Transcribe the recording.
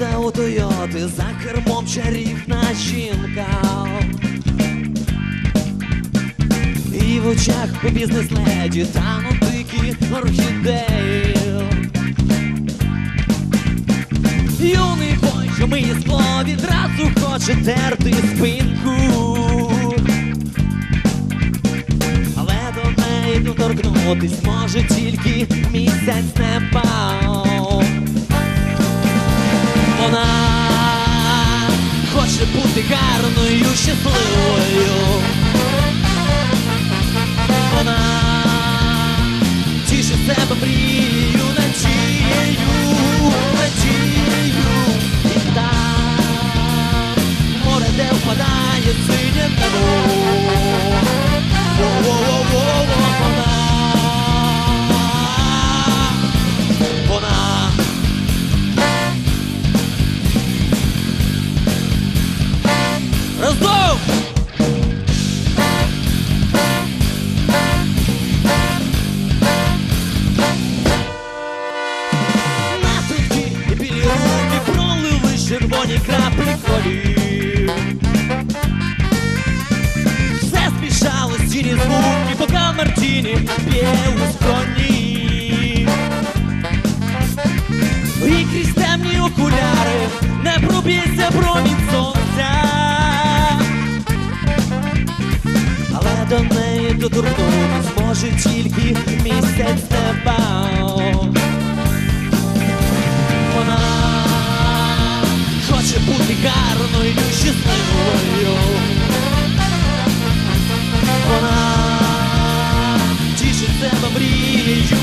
роботи за кермом чарівна жінка. І в очах у бізнес-леді тануть дикі орхідеї. Юний бой, що миє скло, відразу хоче терти спинку. Але до неї доторкнутись може тільки місяць неба. Вона хоче бути гарною, щасливою. Вона тіше себе мрію, червоні краплі крові. Все спішалось тіні звуки, поки Мартіні п'є у скроні. І крізь темні окуляри не проб'ється промінь сонця. Але до неї доторкнутись може тільки місяць неба. гарною, щасливою. Вона тішить себе мрією